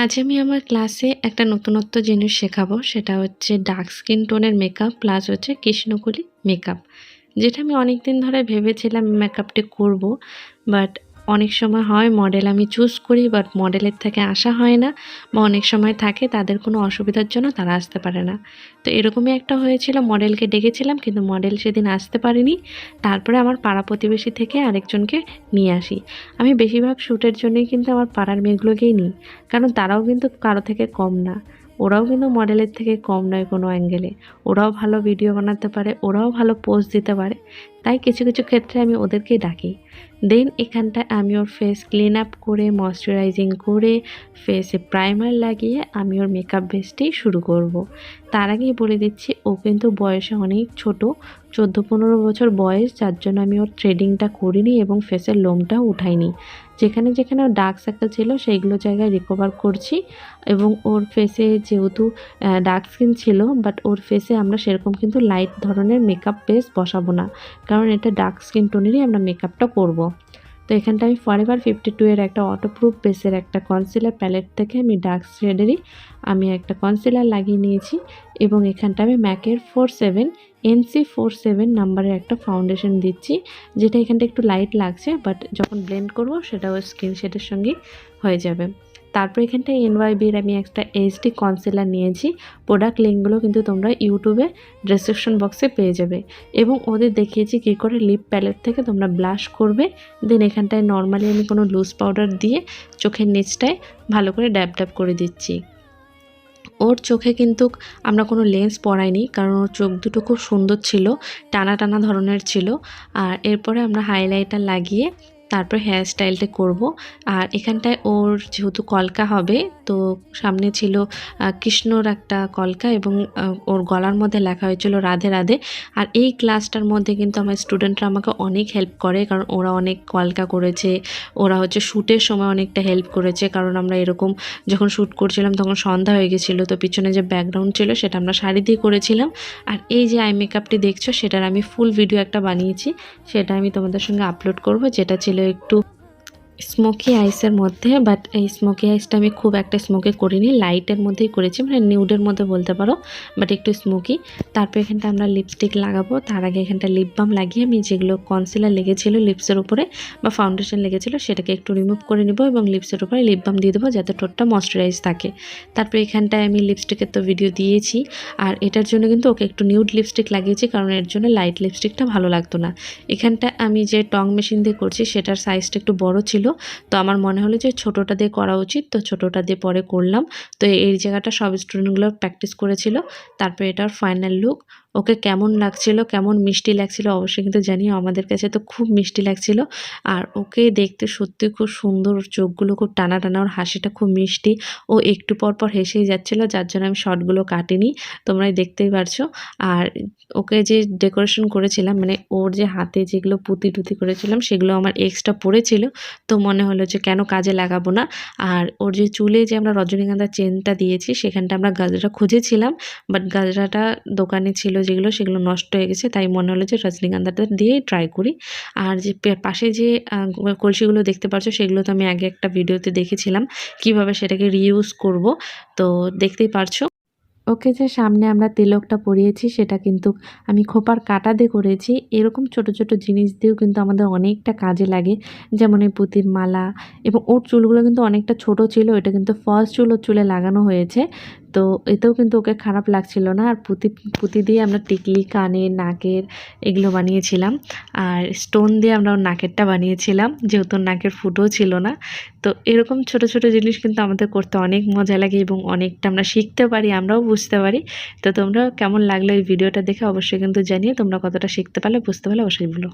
আজ আমি আমার ক্লাসে একটা নতুনত্ব জিনিস শেখাবো, সেটা হচ্ছে ডার্ক স্কিন টোনের মেকআপ প্লাস হচ্ছে কৃষ্ণকলি মেকআপ যেটা আমি অনেক দিন ধরে ভেবেছিলাম মেকআপটি করব বাট অনেক সময় হয় মডেল আমি চুজ করি বাট মডেলের থেকে আসা হয় না বা অনেক সময় থাকে তাদের কোনো অসুবিধার জন্য তারা আসতে পারে না। তো এরকমই একটা হয়েছিল মডেলকে ডেকেছিলাম কিন্তু মডেল সেদিন আসতে পারেনি। তারপরে আমার পাড়া প্রতিবেশী থেকে আরেকজনকে নিয়ে আসি। আমি বেশিরভাগ শ্যুটের জন্যই কিন্তু আমার পাড়ার মেয়েগুলোকেই নিই, কারণ তারাও কিন্তু কারও থেকে কম না। ওরাও কিন্তু মডেলের থেকে কম নয় কোনো অ্যাঙ্গেলে ওরাও ভালো ভিডিও বানাতে পারে, ওরাও ভালো পোজ দিতে পারে। তাই কিছু কিছু ক্ষেত্রে আমি ওদেরকেই ডাকি। দেন এখানটায় আমি ওর ফেস ক্লিন আপ করে ময়শ্চারাইজিং করে ফেসে প্রাইমার লাগিয়ে আমি ওর মেকআপ বেসটি শুরু করব। তার আগেই বলে দিচ্ছি, ও কিন্তু বয়সে অনেক ছোট চোদ্দ পনেরো বছর বয়স, যার জন্য আমি ওর থ্রেডিংটা করিনি এবং ফেসের লোমটাও উঠাইনি। যেখানে যেখানে ওর ডার্ক সার্কেল ছিল, সেইগুলো জায়গায় রিকভার করছি এবং ওর ফেসে যেহেতু ডার্ক স্কিন ছিল বাট ওর ফেসে আমরা সেরকম কিন্তু লাইট ধরনের মেকআপ বেস বসাবো না। কারণ এটা ডার্ক স্কিন টোনেরই আমরা মেকআপটা করব। তো এখানটা আমি ফরএভার ফিফটি টু এর একটা অটোপ্রুফ বেসের একটা কনসিলার প্যালেট থেকে আমি ডার্ক শেডেরই আমি একটা কনসিলার লাগিয়ে নিয়েছি এবং এখানটা আমি ম্যাকের four seven NC four seven নাম্বারের একটা ফাউন্ডেশন দিচ্ছি, যেটা এখানটা একটু লাইট লাগছে বাট যখন ব্লেন্ড করব সেটাও স্কিন শেডের সঙ্গে হয়ে যাবে তারপর এখানটায় এনওয়াইবির আমি একটা এইচডি কনসিলার নিয়েছি। প্রোডাক্ট লিঙ্কগুলো কিন্তু তোমরা ইউটিউবে ডিসক্রিপশন বক্সে পেয়ে যাবে। এবং ওদের দেখিয়েছি কী করে লিপ প্যালেট থেকে তোমরা ব্লাশ করবে। দেন এখানটায় নর্মালি আমি কোনো লুজ পাউডার দিয়ে চোখের নিচটায় ভালো করে ড্যাব ড্যাব করে দিচ্ছি। ওর চোখে কিন্তু আমরা কোনো লেন্স পরাইনি, কারণ ওর চোখ দুটো খুব সুন্দর ছিল, টানা টানা ধরনের ছিল। আর এরপরে আমরা হাইলাইটার লাগিয়ে তারপর হেয়ার স্টাইলটা করব। আর এখানটায় ওর যেহেতু কলকা হবে তো সামনে ছিল কৃষ্ণর একটা কলকা এবং ওর গলার মধ্যে লেখা হয়েছিল রাধে রাধে। আর এই ক্লাসটার মধ্যে কিন্তু আমার স্টুডেন্টরা আমাকে অনেক হেল্প করে, কারণ ওরা অনেক কলকা করেছে, ওরা হচ্ছে শ্যুটের সময় অনেকটা হেল্প করেছে, কারণ আমরা এরকম যখন শ্যুট করছিলাম তখন সন্ধ্যা হয়ে গেছিল, তো পিছনে যে ব্যাকগ্রাউন্ড ছিল সেটা আমরা শাড়ি দিয়ে করেছিলাম। আর এই যে আই মেকআপটি দেখছ, সেটার আমি ফুল ভিডিও একটা বানিয়েছি, সেটা আমি তোমাদের সঙ্গে আপলোড করব, যেটা ছিল একটু স্মোকি আইসের মধ্যে বাট এই স্মোকি আইসটা আমি খুব একটা স্মোকি করিনি। লাইটের মধ্যেই করেছি মানে নিউডের মধ্যে বলতে পারো বাট একটু স্মোকি তারপর এখানটা আমরা লিপস্টিক লাগাবো। তার আগে এখানটা লিপ বাম লাগিয়ে আমি যেগুলো কনসিলার লেগেছিলো লিপসের উপরে বা ফাউন্ডেশন লেগেছিলো, সেটাকে একটু রিমুভ করে নেব এবং লিপসের উপরে লিপ বাম দিয়ে দেবো যাতে ঠোঁটটা ময়শ্চারাইজ থাকে। তারপর এখানটায় আমি লিপস্টিকের তো ভিডিও দিয়েছি, আর এটার জন্য কিন্তু ওকে একটু নিউড লিপস্টিক লাগিয়েছি, কারণ এর জন্য লাইট লিপস্টিকটা ভালো লাগতো না। এখানটা আমি যে টং মেশিন দিয়ে করছি, সেটার সাইজটা একটু বড় ছিল তো আমার মনে হলো যে ছোটোটা দিয়ে করা উচিত। তো ছোটোটা দিয়ে পরে করলাম। তো এই জায়গাটা সব স্টুডেন্টগুলো প্র্যাকটিস করেছিল। তারপরে এটার ফাইনাল লুক ওকে কেমন লাগছিল, কেমন মিষ্টি লাগছিল অবশ্যই কিন্তু জানিও, আমাদের কাছে তো খুব মিষ্টি লাগছিল। আর ওকে দেখতে সত্যি খুব সুন্দর, চোখগুলো খুব টানা টানা ওর হাসিটা খুব মিষ্টি। ও একটু পর পর হেসেই যাচ্ছিল, যার জন্য আমি শর্টগুলো কাটিনি, তোমরাই দেখতেই পারছ। আর ওকে যে ডেকোরেশন করেছিলাম মানে ওর যে হাতে যেগুলো পুঁতি টুতি করেছিলাম, সেগুলো আমার এক্সট্রা পড়েছিল, তো মনে হলো যে কেন কাজে লাগাবো না। আর ওর যে চুলে যে আমরা রজনীগন্ধার চেনটা দিয়েছি, সেখানটা আমরা গাজরা খুঁজেছিলাম, বাট গাজরাটা দোকানে ছিল যেগুলো, সেগুলো নষ্ট হয়ে গেছে। তাই মনে হলো যে রজনীগন্ধাটা দিয়েই ট্রাই করি। আর যে পাশে যে কলসিগুলো দেখতে পাচ্ছ, সেগুলো তো আমি আগে একটা ভিডিওতে দেখেছিলাম। কীভাবে সেটাকে রিইউজ করব, তো দেখতেই পারছ। ওকে, যে সামনে আমরা তিলকটা পরিয়েছি, সেটা কিন্তু আমি খোপার কাটা দিয়ে করেছি। এরকম ছোট ছোট জিনিস দিয়েও কিন্তু আমাদের অনেকটা কাজে লাগে। যেমন এই পুঁতির মালা এবং ওর চুলগুলো কিন্তু অনেকটা ছোট ছিল। এটা কিন্তু ফার্স্ট চুল ওর চুলে লাগানো হয়েছে। তো এতেও কিন্তু ওকে খারাপ লাগছিল না। আর পুঁতি পুঁতি দিয়ে আমরা টিকলি, কানের, নাকের এগুলো বানিয়েছিলাম। আর স্টোন দিয়ে আমরা ওর নাকেরটা বানিয়েছিলাম। যেহেতু নাকের ফুটও ছিল না। তো এরকম ছোট ছোট জিনিস কিন্তু আমাদের করতে অনেক মজা লাগে এবং অনেকটা আমরা শিখতে পারি, আমরাও বুঝতে পারি। তো তোমরা কেমন লাগল এই ভিডিওটা দেখে অবশ্যই কিন্তু জানিয়ে তোমরা কতটা শিখতে পারলে, বুঝতে পারলে অবশ্যই বলো।